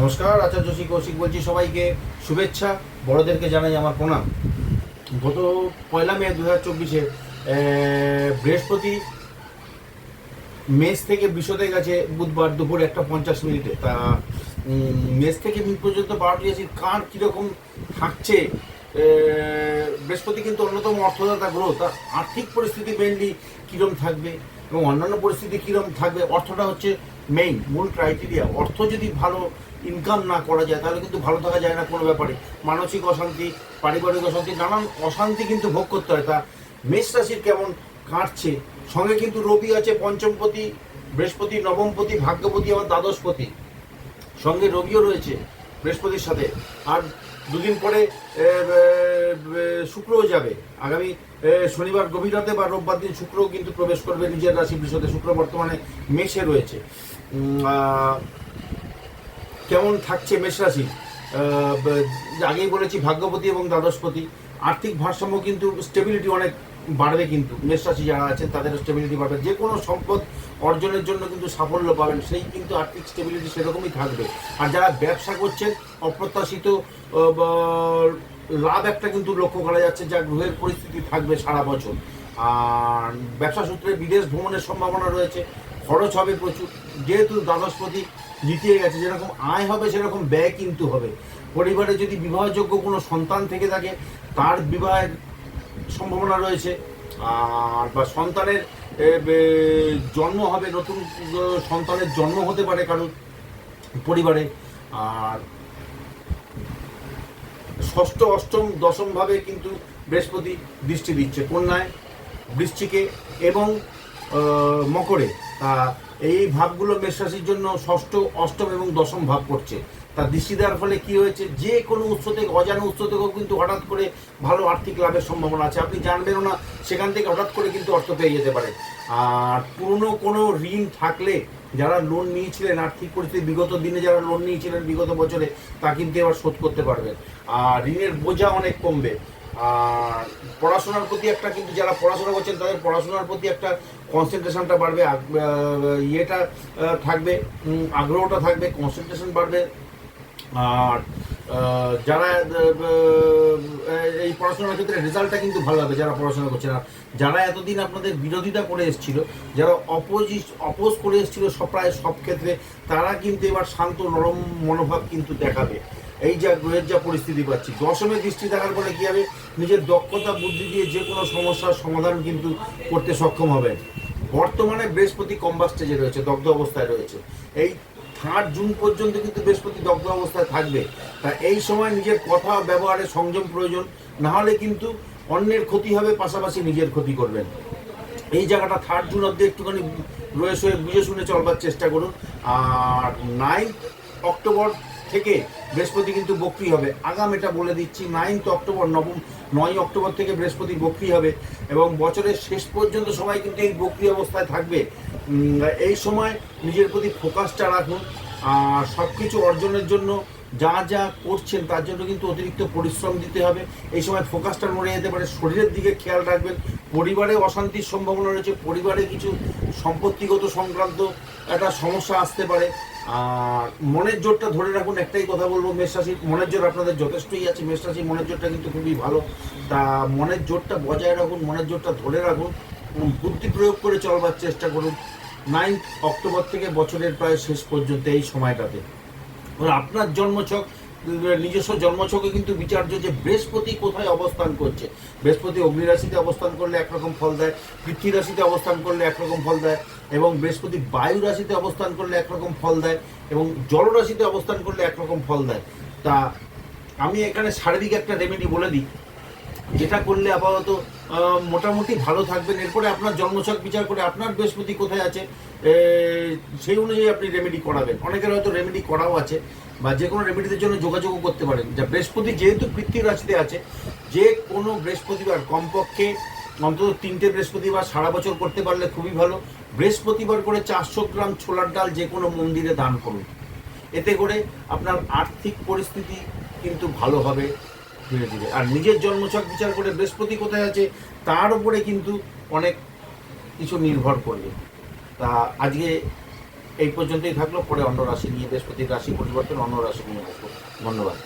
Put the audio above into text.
নমস্কার, আচার্য শ্রী কৌশিক বলছি সবাইকে শুভেচ্ছা। বড়দেরকে জানাই আমার প্রণাম। গত পয়লা মে দু হাজার চব্বিশে বৃহস্পতি মেষ থেকে বিশদে গেছে বুধবার দুপুর একটা পঞ্চাশ মিনিটে, তা মেষ থেকে মিড পর্যন্ত বারোটি রাশির কার কীরকম থাকছে? বৃহস্পতি কিন্তু অন্যতম অর্থদাতা গ্রহ তার আর্থিক পরিস্থিতি মেনলি কীরকম থাকবে? এবং অন্যান্য পরিস্থিতি কীরকম থাকবে, অর্থটা হচ্ছে মেইন মূল ক্রাইটেরিয়া অর্থ যদি ভালো ইনকাম না করা যায়, তাহলে কিন্তু ভালো থাকা যায় না কোনো ব্যাপারে। মানসিক অশান্তি, পারিবারিক অশান্তি, নানান অশান্তি কিন্তু ভোগ করতে হয়। তা মেষ রাশির কেমন কাটছে? সঙ্গে কিন্তু রবি আছে পঞ্চমপতি, বৃহস্পতি, নবমপতি, ভাগ্যপতি, আবার দ্বাদশপতি। সঙ্গে রবিও রয়েছে বৃহস্পতির সাথে। আর দুদিন পরে শুক্রও যাবে। আগামী শনিবার গভীর রাতে বা রোববার দিন শুক্রও কিন্তু প্রবেশ করবে নিজের রাশি বৃষতে শুক্র বর্তমানে মেষে রয়েছে। কেমন থাকছে মেষ রাশি? আগেই বলেছি ভাগ্যপতি এবং দ্বাদশপতি। আর্থিক ভারসাম্য কিন্তু স্টেবিলিটি অনেক বাড়বে কিন্তু। মেষ রাশি যারা আছেন, তাদের স্টেবিলিটি বাড়বে। যে কোনো সম্পদ অর্জনের জন্য কিন্তু সাফল্য পাবেন, সেই কিন্তু আর্থিক স্টেবিলিটি সেরকমই থাকবে। আর যারা ব্যবসা করছেন, অপ্রত্যাশিত লাভ একটা কিন্তু লক্ষ্য করা যাচ্ছে যা গ্রহের পরিস্থিতি থাকবে সারা বছর। আর ব্যবসা সূত্রে বিদেশ ভ্রমণের সম্ভাবনা রয়েছে, খরচ হবে প্রচুর। যেহেতু দ্বাদশপতি জিতিয়ে গেছে, যেরকম আয় হবে, সেরকম ব্যয় কিন্তু হবে। পরিবারে যদি বিবাহযোগ্য কোনো সন্তান থেকে থাকে, তার বিবাহের সম্ভাবনা রয়েছে। আর বা সন্তানের জন্ম হবে, নতুন সন্তানের জন্ম হতে পারে কারণ পরিবারে। আর ষষ্ঠ, অষ্টম দশমভাবে কিন্তু বৃহস্পতি দৃষ্টি দিচ্ছে কন্যায় বৃষ্টিকে এবং মকরে। তা এই ভাবগুলো মেষ রাশির জন্য ষষ্ঠ, অষ্টম এবং দশম ভাব করছে। তার দৃষ্টি দেওয়ার ফলে কি হয়েছে? যে কোনো উৎস থেকে, অজানা উৎস থেকেও কিন্তু হঠাৎ করে ভালো আর্থিক লাভের সম্ভাবনা আছে। আপনি জানবেনও না, সেখান থেকে হঠাৎ করে কিন্তু অর্থ পেয়ে যেতে পারে। আর পুরনো কোনো ঋণ থাকলে যারা লোন নিয়েছিলেন, আর্থিক পরিস্থিতি বিগত দিনে যারা লোন নিয়েছিলেন, বিগত বছরে, তা কিন্তু এবার শোধ করতে পারবেন। আর ঋণের বোঝা অনেক কমবে। আর পড়াশোনার প্রতি একটা কিন্তু, যারা পড়াশোনা করছেন, তাদের পড়াশোনার প্রতি একটা কনসেন্ট্রেশনটা বাড়বে। ইয়েটা থাকবে আগ্রহটা থাকবে কনসেন্ট্রেশন বাড়বে। আর যারা এই পড়াশোনার ক্ষেত্রে রেজাল্টটা কিন্তু ভালো হবে যারা পড়াশোনা করছে। না যারা এতদিন আপনাদের বিরোধিতা করে এসেছিল, যারা অপোজিট অপোজ করে এসেছিল সব প্রায় সব ক্ষেত্রে, তারা কিন্তু এবার শান্ত, নরম মনোভাব কিন্তু দেখাবে। এই যা গ্রহের যা পরিস্থিতি পাচ্ছি, দশমে দৃষ্টি দেখার ফলে কী হবে? নিজের দক্ষতা, বুদ্ধি দিয়ে যে কোনো সমস্যার সমাধান কিন্তু করতে সক্ষম হবে। বর্তমানে বৃহস্পতি কম্বা স্টেজে রয়েছে, দগ্ধ অবস্থায় রয়েছে। এই থার্ড জুন পর্যন্ত কিন্তু বৃহস্পতি দগ্ধ অবস্থায় থাকবে। তা এই সময় নিজের কথা ব্যবহারে সংযম প্রয়োজন নাহলে কিন্তু অন্যের ক্ষতি হবে, পাশাপাশি নিজের ক্ষতি করবেন। এই জায়গাটা থার্ড জুন অব্দি একটুখানি রয়ে সয়ে বুঝে শুনে চলবার চেষ্টা করুন। আর নাইন অক্টোবর থেকে বৃহস্পতি কিন্তু বক্রি হবে। আগাম এটা বলে দিচ্ছি নাইন্থ অক্টোবর, নবম, নয় অক্টোবর থেকে বৃহস্পতি বক্রি হবে এবং বছরের শেষ পর্যন্ত সবাই কিন্তু এই বক্রি অবস্থায় থাকবে। এই সময় নিজের প্রতি ফোকাসটা রাখুন, আর সব কিছু অর্জনের জন্য যা যা করছেন তার জন্য কিন্তু অতিরিক্ত পরিশ্রম দিতে হবে। এই সময় ফোকাসটা নড়ে যেতে পারে, শরীরের দিকে খেয়াল রাখবেন। পরিবারে অশান্তির সম্ভাবনা রয়েছে, পরিবারে কিছু সম্পত্তিগত সংক্রান্ত একটা সমস্যা আসতে পারে। আর মনের জোরটা ধরে রাখুন, একটাই কথা বলব, মেষ রাশির মনের জোর আপনাদের যথেষ্টই আছে। মেষ রাশির মনের জোরটা কিন্তু খুবই ভালো। তা মনের জোরটা বজায় রাখুন, মনের জোরটা ধরে রাখুন বুদ্ধি প্রয়োগ করে চলবার চেষ্টা করুন। নাইন্থ অক্টোবর থেকে বছরের প্রায় শেষ পর্যন্ত এই সময়টাতে। আপনার জন্মছক নিজস্ব জন্মছকে কিন্তু বিচার্য যে বৃহস্পতি কোথায় অবস্থান করছে। বৃহস্পতি অগ্নিরাশিতে অবস্থান করলে একরকম ফল দেয় পৃথ্বী রাশিতে অবস্থান করলে একরকম ফল দেয়, এবং বৃহস্পতি বায়ু রাশিতে অবস্থান করলে একরকম ফল দেয়, এবং জলরাশিতে অবস্থান করলে একরকম ফল দেয়। তা আমি এখানে শারীরিক একটা রেমেডি বলে দিই। যেটা করলে আপাতত মোটামুটি ভালো থাকবেন। এরপরে আপনার জন্মছক বিচার করে আপনার বৃহস্পতি কোথায় আছে সেই অনুযায়ী আপনি রেমেডি করাবেন। অনেকের হয়তো রেমেডি করাও আছে, বা যে কোনো রেমেডিদের জন্য যোগাযোগও করতে পারেন। যা বৃহস্পতি যেহেতু পৃথ্বী রাশিতে আছে, যে কোনো বৃহস্পতিবার কমপক্ষে অন্তত তিনটে বৃহস্পতিবার সারা বছর করতে পারলে খুবই ভালো। বৃহস্পতিবার করে চারশো গ্রাম ছোলার ডাল যে কোনো মন্দিরে দান করুন। এতে করে আপনার আর্থিক পরিস্থিতি কিন্তু ভালো হবে। ধীরে ধীরে আর নিজের জন্মছক বিচার করে বৃহস্পতি কোথায় আছে, তার উপরে কিন্তু অনেক কিছু নির্ভর করবে। তা আজকে এই পর্যন্তই থাকল। পরে অন্য রাশি নিয়ে, বৃহস্পতির রাশি পরিবর্তন, অন্য রাশি নিয়ে ধন্যবাদ।